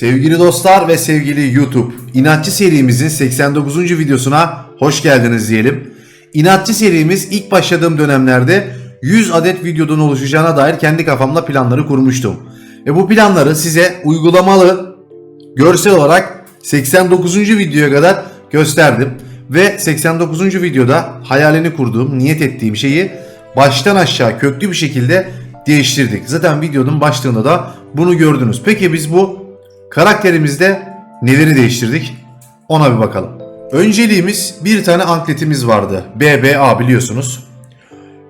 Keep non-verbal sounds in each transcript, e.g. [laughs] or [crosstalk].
Sevgili dostlar ve sevgili YouTube, İnatçı serimizin 89. videosuna hoş geldiniz diyelim. İnatçı serimiz ilk başladığım dönemlerde 100 adet videodan oluşacağına dair kendi kafamda planları kurmuştum. Ve bu planları size uygulamalı, görsel olarak 89. videoya kadar gösterdim. Ve 89. videoda hayalini kurduğum, niyet ettiğim şeyi baştan aşağı köklü bir şekilde değiştirdik. Zaten videonun başlığında da bunu gördünüz. Peki biz bu karakterimizde neleri değiştirdik? Ona bir bakalım. Önceliğimiz bir tane ankletimiz vardı. BBA biliyorsunuz.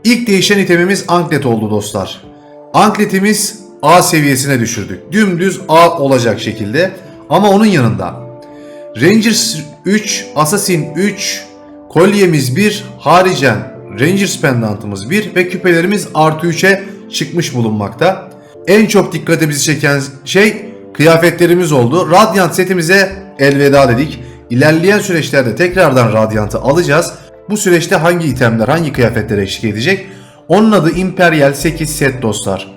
İlk değişen itemimiz anklet oldu dostlar. Ankletimiz A seviyesine düşürdük. Dümdüz A olacak şekilde. Ama onun yanında Rangers 3, Assassin 3, kolyemiz 1, haricen Rangers pendantımız 1 ve küpelerimiz artı 3'e çıkmış bulunmakta. En çok dikkatimizi çeken şey kıyafetlerimiz oldu. Radiant setimize elveda dedik. İlerleyen süreçlerde tekrardan Radiant'ı alacağız. Bu süreçte hangi itemler, hangi kıyafetler eşlik edecek? Onun adı Imperial 8 set dostlar.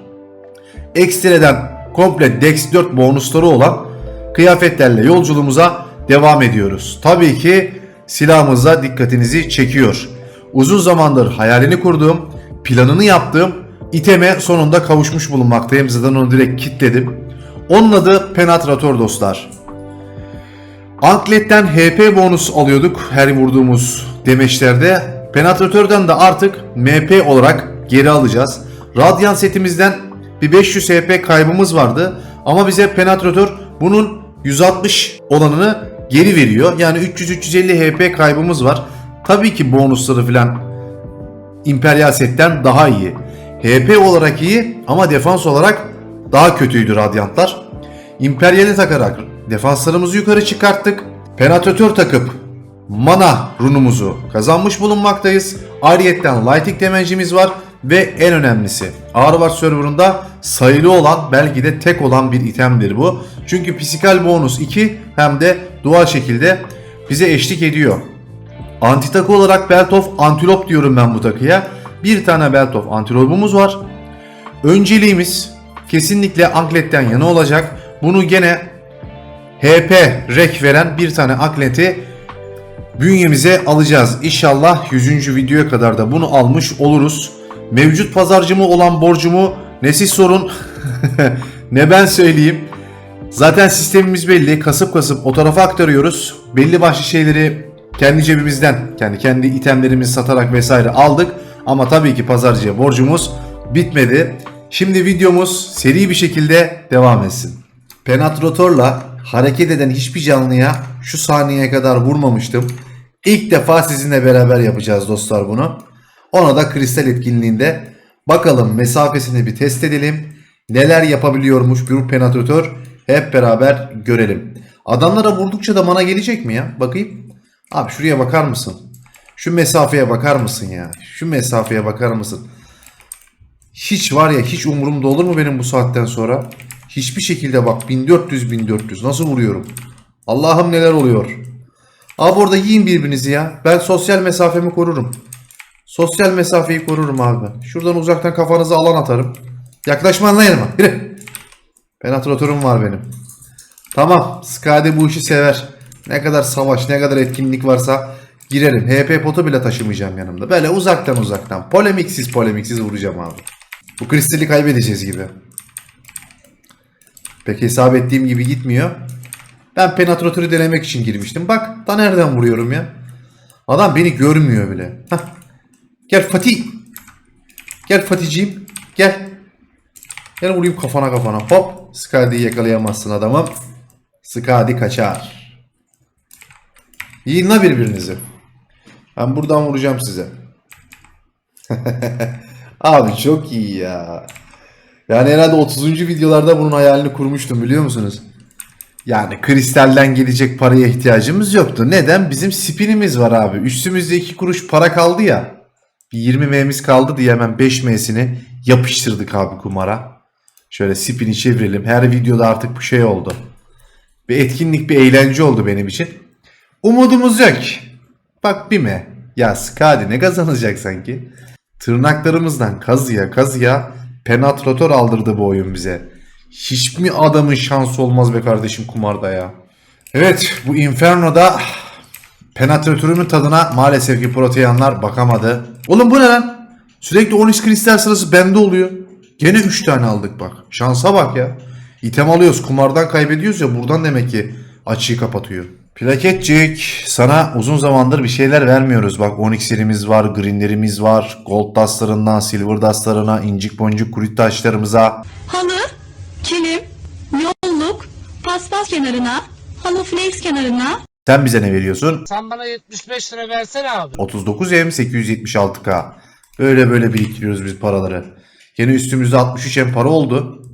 Ekstreden komple Dex 4 bonusları olan kıyafetlerle yolculuğumuza devam ediyoruz. Tabii ki silahımıza dikkatinizi çekiyor. Uzun zamandır hayalini kurduğum, planını yaptığım iteme sonunda kavuşmuş bulunmaktayım. Zaten onu direkt kitledim. Onun adı Penetrator dostlar. Anklet'ten HP bonus alıyorduk her vurduğumuz demeçlerde. Penetratörden de artık MP olarak geri alacağız. Radiant setimizden bir 500 HP kaybımız vardı. Ama bize penetratör bunun 160 olanını geri veriyor. Yani 300-350 HP kaybımız var. Tabii ki bonusları filan İmperial setten daha iyi. HP olarak iyi ama defans olarak daha kötüydü Radiantlar. İmperyal'i takarak defanslarımızı yukarı çıkarttık. Penetratör takıp mana runumuzu kazanmış bulunmaktayız. Ayrıyetten Lighting damage'imiz var ve en önemlisi Ağrıvar serverında sayılı olan belki de tek olan bir itemdir bu. Çünkü psikal bonus 2 hem de doğal şekilde bize eşlik ediyor. Anti takı olarak Belt of Antilop diyorum ben bu takıya. Bir tane Belt of Antilop'umuz var. Önceliğimiz kesinlikle Anklet'ten yana olacak. Bunu gene HP rek veren bir tane Anklet'i bünyemize alacağız. İnşallah 100. videoya kadar da bunu almış oluruz. Mevcut pazarcımı olan borcumu ne siz sorun [laughs] ne ben söyleyeyim. Zaten sistemimiz belli. Kasıp kasıp o tarafa aktarıyoruz. Belli başlı şeyleri kendi cebimizden, kendi kendi itemlerimizi satarak vesaire aldık. Ama tabii ki pazarcıya borcumuz bitmedi. Şimdi videomuz seri bir şekilde devam etsin. Penetratorla hareket eden hiçbir canlıya şu saniyeye kadar vurmamıştım. İlk defa sizinle beraber yapacağız dostlar bunu. Ona da kristal etkinliğinde bakalım mesafesini bir test edelim. Neler yapabiliyormuş bir penetratör hep beraber görelim. Adamlara vurdukça da mana gelecek mi ya? Bakayım. Abi şuraya bakar mısın? Şu mesafeye bakar mısın ya? Şu mesafeye bakar mısın? Hiç var ya hiç umurumda olur mu benim bu saatten sonra? Hiçbir şekilde bak 1400 1400 nasıl vuruyorum? Allah'ım neler oluyor? Abi orada yiyin birbirinizi ya. Ben sosyal mesafemi korurum. Sosyal mesafeyi korurum abi ben. Şuradan uzaktan kafanızı alan atarım. Yaklaşma yanıma. Yürü. Penetratörüm var benim. Tamam. Skade bu işi sever. Ne kadar savaş, ne kadar etkinlik varsa girerim. HP potu bile taşımayacağım yanımda. Böyle uzaktan uzaktan. Polemiksiz polemiksiz vuracağım abi. Bu kristali kaybedeceğiz gibi. Pek hesap ettiğim gibi gitmiyor. Ben penetratörü denemek için girmiştim. Bak da nereden vuruyorum ya. Adam beni görmüyor bile. Hah. Gel Fatih. Gel Fatihciğim. Gel. Gel vurayım kafana kafana. Hop. Skadi'yi yakalayamazsın adamım. Skadi kaçar. Yiyin birbirinizi. Ben buradan vuracağım size. [laughs] Abi çok iyi ya. Yani herhalde 30. videolarda bunun hayalini kurmuştum biliyor musunuz? Yani kristalden gelecek paraya ihtiyacımız yoktu. Neden? Bizim spinimiz var abi. Üstümüzde 2 kuruş para kaldı ya. Bir 20 M'miz kaldı diye hemen 5 M'sini yapıştırdık abi kumara. Şöyle spini çevirelim. Her videoda artık bu şey oldu. Bir etkinlik, bir eğlence oldu benim için. Umudumuz yok. Bak bir mi? Ya Skadi ne kazanacak sanki? Tırnaklarımızdan kazıya kazıya penetratör aldırdı bu oyun bize. Hiç mi adamın şansı olmaz be kardeşim kumarda ya? Evet bu Inferno'da penetratörümün tadına maalesef ki proteyanlar bakamadı. Oğlum bu ne lan? Sürekli 13 kristal sırası bende oluyor. Gene 3 tane aldık bak. Şansa bak ya. İtem alıyoruz kumardan kaybediyoruz ya buradan demek ki açıyı kapatıyor. Plaketcik sana uzun zamandır bir şeyler vermiyoruz. Bak Onyx'lerimiz var, Green'lerimiz var. Gold dustlarından Silver dustlarına, incik boncuk kurit taşlarımıza. Halı, kilim, yolluk, paspas kenarına, halı flex kenarına, Sen bize ne veriyorsun? Sen bana 75 lira versene abi. 39M 876K. Böyle böyle biriktiriyoruz biz paraları. Gene üstümüzde 63M para oldu.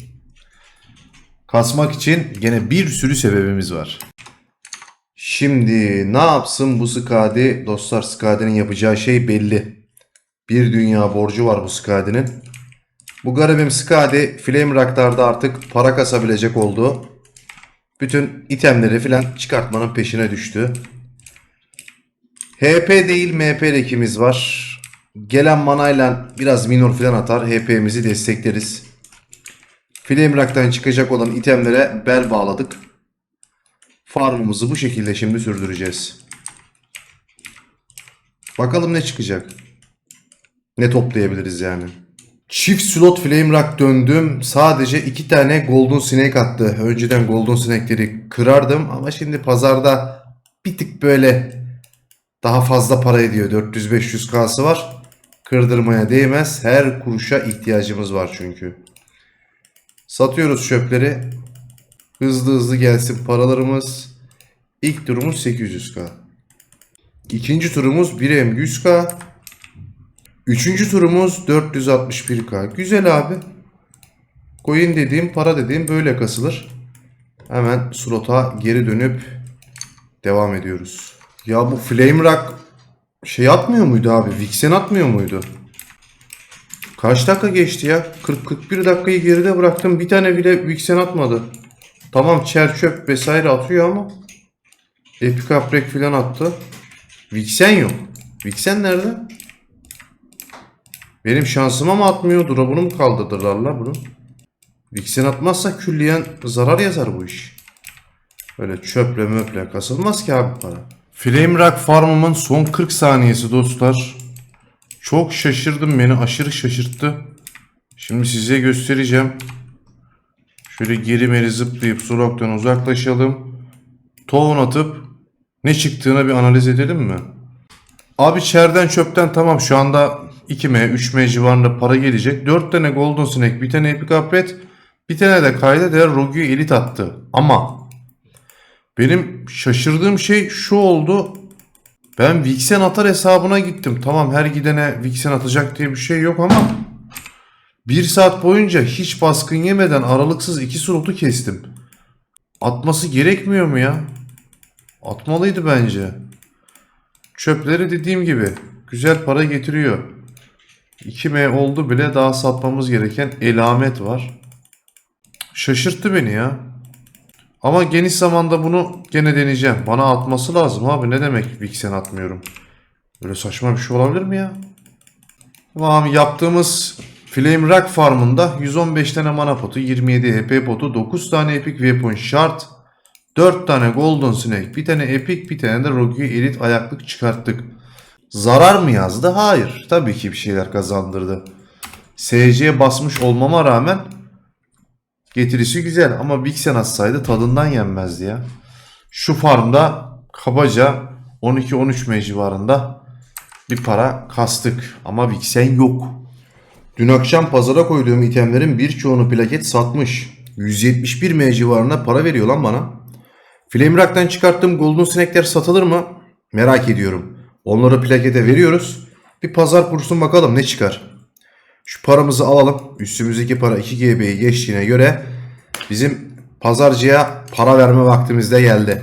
Kasmak için gene bir sürü sebebimiz var. Şimdi ne yapsın bu Skadi? Dostlar Skadi'nin yapacağı şey belli. Bir dünya borcu var bu Skadi'nin. Bu garibim Skadi Flame Rock'larda artık para kasabilecek oldu. Bütün itemleri filan çıkartmanın peşine düştü. HP değil MP rekimiz var. Gelen manayla biraz minor filan atar. HP'mizi destekleriz. Flame Rock'tan çıkacak olan itemlere bel bağladık. Farmımızı bu şekilde şimdi sürdüreceğiz. Bakalım ne çıkacak. Ne toplayabiliriz yani. Çift slot Flame Rock döndüm. Sadece iki tane Golden Snake attı. Önceden Golden Snake'leri kırardım ama şimdi pazarda bir tık böyle daha fazla para ediyor. 400-500K'sı var. Kırdırmaya değmez. Her kuruşa ihtiyacımız var çünkü. Satıyoruz çöpleri. Hızlı hızlı gelsin paralarımız. İlk turumuz 800K. İkinci turumuz 1M 100K. Üçüncü turumuz 461K. Güzel abi. Coin dediğim, para dediğim böyle kasılır. Hemen slota geri dönüp devam ediyoruz. Ya bu Flame Rock şey atmıyor muydu abi? Vixen atmıyor muydu? Kaç dakika geçti ya? 40-41 dakikayı geride bıraktım. Bir tane bile Vixen atmadı. Tamam çer çöp vesaire atıyor ama Epic Upbreak falan attı. Vixen yok. Vixen nerede? Benim şansıma mı atmıyor? Drop'unu mu kaldırdılar la bunu? Vixen atmazsa külliyen zarar yazar bu iş. Öyle çöple möple kasılmaz ki abi para. Flame Rock Farm'ımın son 40 saniyesi dostlar. Çok şaşırdım beni aşırı şaşırttı. Şimdi size göstereceğim. Şöyle geri meri zıplayıp Surok'tan uzaklaşalım. Tohum atıp ne çıktığına bir analiz edelim mi? Abi çerden çöpten tamam şu anda 2M 3M civarında para gelecek. 4 tane Golden Snake bir tane Epic Upgrade bir tane de kayda değer Rogue Elite attı. Ama benim şaşırdığım şey şu oldu. Ben Vixen atar hesabına gittim. Tamam her gidene Vixen atacak diye bir şey yok ama bir saat boyunca hiç baskın yemeden aralıksız iki slotu kestim. Atması gerekmiyor mu ya? Atmalıydı bence. Çöpleri dediğim gibi güzel para getiriyor. 2M oldu bile daha satmamız gereken elamet var. Şaşırttı beni ya. Ama geniş zamanda bunu gene deneyeceğim. Bana atması lazım abi. Ne demek Vixen atmıyorum? Böyle saçma bir şey olabilir mi ya? Tamam yaptığımız Flame Rock farmında 115 tane mana potu, 27 HP potu, 9 tane epic weapon shard, 4 tane golden snake, bir tane epic, bir tane de rogue elite ayaklık çıkarttık. Zarar mı yazdı? Hayır. Tabii ki bir şeyler kazandırdı. SC'ye basmış olmama rağmen getirisi güzel ama Vixen atsaydı tadından yenmezdi ya. Şu farmda kabaca 12-13 M bir para kastık ama Vixen yok. Dün akşam pazara koyduğum itemlerin birçoğunu plaket satmış. 171 M civarında para veriyor lan bana. Flame Rock'tan çıkarttığım Golden Snake'ler satılır mı? Merak ediyorum. Onları plakete veriyoruz. Bir pazar kursun bakalım ne çıkar. Şu paramızı alalım. Üstümüzdeki para 2 GB'yi geçtiğine göre bizim pazarcıya para verme vaktimiz de geldi.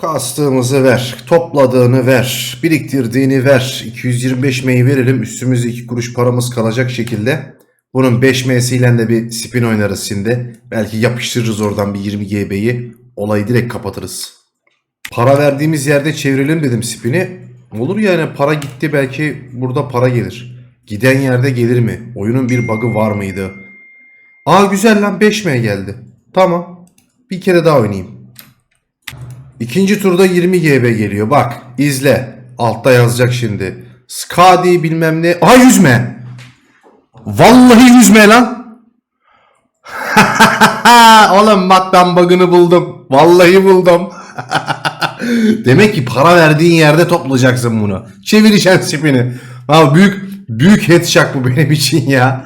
Kastığımızı ver, topladığını ver, biriktirdiğini ver. 225 M'yi verelim. Üstümüzde 2 kuruş paramız kalacak şekilde. Bunun 5 M'siyle de bir spin oynarız şimdi. Belki yapıştırırız oradan bir 20 GB'yi. Olayı direkt kapatırız. Para verdiğimiz yerde çevirelim dedim spini. Olur yani para gitti belki burada para gelir. Giden yerde gelir mi? Oyunun bir bug'ı var mıydı? Aa güzel lan 5M geldi. Tamam. Bir kere daha oynayayım. İkinci turda 20 GB geliyor. Bak izle. Altta yazacak şimdi. Skadi bilmem ne. Aha yüzme. Vallahi yüzme lan. [laughs] Oğlum bak ben bug'ını buldum. Vallahi buldum. [laughs] Demek ki para verdiğin yerde toplayacaksın bunu. Çevireceksin spini. Abi büyük büyük headshot bu benim için ya.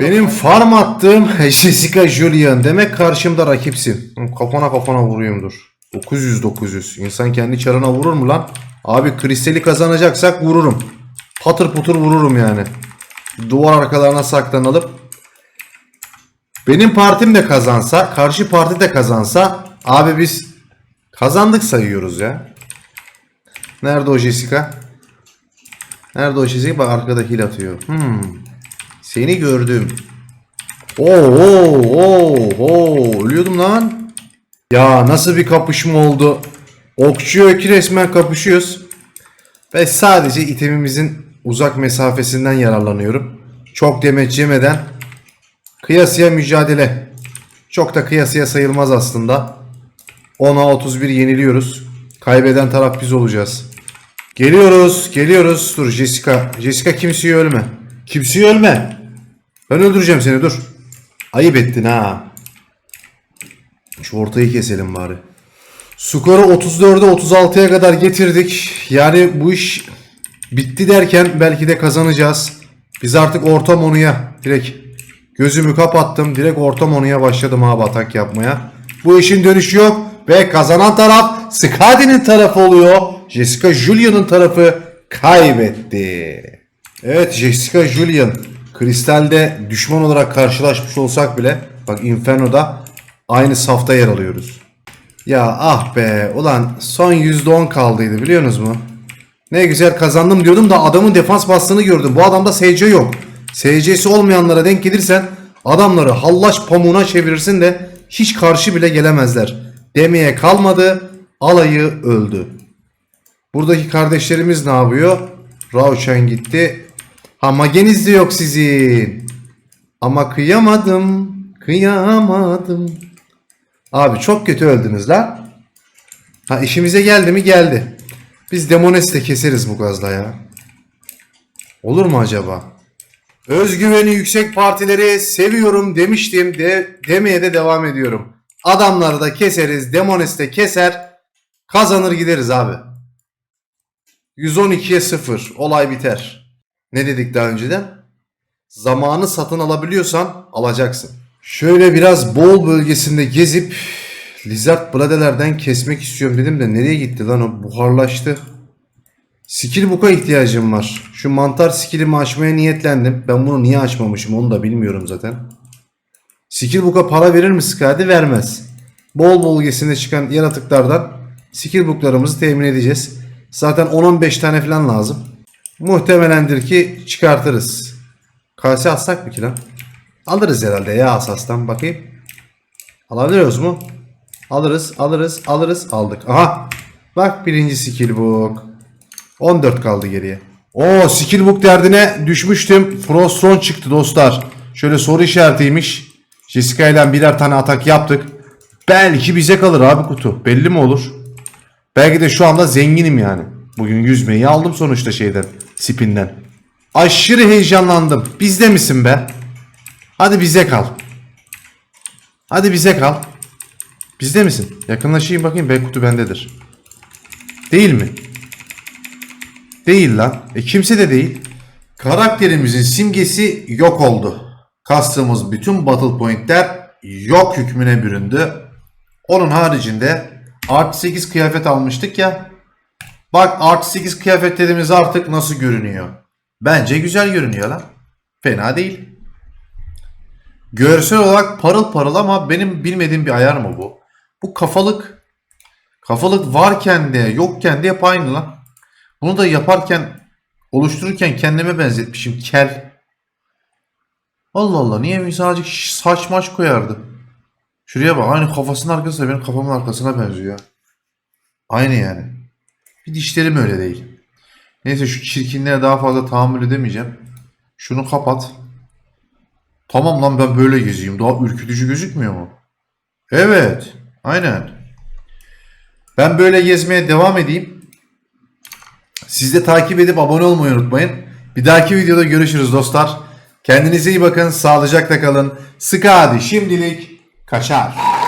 Benim farm attığım [laughs] Jessica Julian. Demek karşımda rakipsin. Kafana kafana vuruyorumdur. 900 900. İnsan kendi çarına vurur mu lan? Abi kristali kazanacaksak vururum. Patır putur vururum yani. Duvar arkalarına saklanılıp benim partim de kazansa, karşı parti de kazansa abi biz kazandık sayıyoruz ya. Nerede o Jessica? Nerede o Jessica? Bak arkada hil atıyor. Hmm. Seni gördüm. Oo, oo, oo, oo. Ölüyordum lan. Ya nasıl bir kapışma oldu. Okçu ökü resmen kapışıyoruz. Ve sadece itemimizin uzak mesafesinden yararlanıyorum. Çok demeç yemeden kıyasıya mücadele. Çok da kıyasıya sayılmaz aslında. 10'a 31 yeniliyoruz. Kaybeden taraf biz olacağız. Geliyoruz, geliyoruz. Dur Jessica. Jessica kimseyi ölme. Kimseyi ölme. Ben öldüreceğim seni dur. Ayıp ettin ha. Şu ortayı keselim bari. Skoru 34'e 36'ya kadar getirdik. Yani bu iş bitti derken belki de kazanacağız. Biz artık orta monuya direkt gözümü kapattım. Direkt orta monuya başladım abi atak yapmaya. Bu işin dönüşü yok. Ve kazanan taraf Skadi'nin tarafı oluyor. Jessica Julian'ın tarafı kaybetti. Evet Jessica Julian. Kristal'de düşman olarak karşılaşmış olsak bile bak Inferno'da aynı safta yer alıyoruz. Ya ah be ulan son %10 kaldıydı biliyorsunuz mu? Ne güzel kazandım diyordum da adamın defans bastığını gördüm. Bu adamda SC yok. SC'si olmayanlara denk gelirsen adamları hallaç pamuğuna çevirirsin de hiç karşı bile gelemezler. Demeye kalmadı alayı öldü. Buradaki kardeşlerimiz ne yapıyor? Rauchen gitti. Ha mageniz de yok sizin. Ama kıyamadım. Kıyamadım. Abi çok kötü öldünüz lan. Ha işimize geldi mi geldi. Biz Demones'i de keseriz bu gazla ya. Olur mu acaba? Özgüveni yüksek partileri seviyorum demiştim de demeye de devam ediyorum. Adamları da keseriz, Demones'i de keser, kazanır gideriz abi. 112'ye 0. Olay biter. Ne dedik daha önceden? Zamanı satın alabiliyorsan alacaksın. Şöyle biraz bol bölgesinde gezip Lizard Bladelerden kesmek istiyorum dedim de nereye gitti lan o buharlaştı. Skill book'a ihtiyacım var. Şu mantar skillimi açmaya niyetlendim. Ben bunu niye açmamışım onu da bilmiyorum zaten. Skill book'a para verir mi Skadi? Vermez. Bol bölgesinde çıkan yaratıklardan skill book'larımızı temin edeceğiz. Zaten 10-15 tane falan lazım. Muhtemelendir ki çıkartırız. Kase atsak mı ki lan? Alırız herhalde ya asastan bakayım. Alabiliyoruz mu? Alırız, alırız, alırız, aldık. Aha! Bak birinci skill book. 14 kaldı geriye. O skill derdine düşmüştüm. Frostron çıktı dostlar. Şöyle soru işaretiymiş. Jessica ile birer tane atak yaptık. Belki bize kalır abi kutu. Belli mi olur? Belki de şu anda zenginim yani. Bugün yüzmeyi aldım sonuçta şeyden. Spinden. Aşırı heyecanlandım. Bizde misin be? Hadi bize kal. Hadi bize kal. Bizde misin? Yakınlaşayım bakayım belki kutu bendedir. Değil mi? Değil lan. E kimse de değil. Karakterimizin simgesi yok oldu. Kastığımız bütün battle pointler yok hükmüne büründü. Onun haricinde artı 8 kıyafet almıştık ya. Bak artı 8 kıyafet dediğimiz artık nasıl görünüyor? Bence güzel görünüyor lan. Fena değil. Görsel olarak parıl parıl ama benim bilmediğim bir ayar mı bu? Bu kafalık kafalık varken de yokken de hep aynı lan. Bunu da yaparken oluştururken kendime benzetmişim kel. Allah Allah niye misalcık saç maç koyardı? Şuraya bak aynı kafasının arkası da benim kafamın arkasına benziyor. Aynı yani. Bir dişlerim öyle değil. Neyse şu çirkinliğe daha fazla tahammül edemeyeceğim. Şunu kapat. Tamam lan ben böyle gezeyim. Daha ürkütücü gözükmüyor mu? Evet. Aynen. Ben böyle gezmeye devam edeyim. Siz de takip edip abone olmayı unutmayın. Bir dahaki videoda görüşürüz dostlar. Kendinize iyi bakın. Sağlıcakla kalın. Sıkı hadi şimdilik kaçar.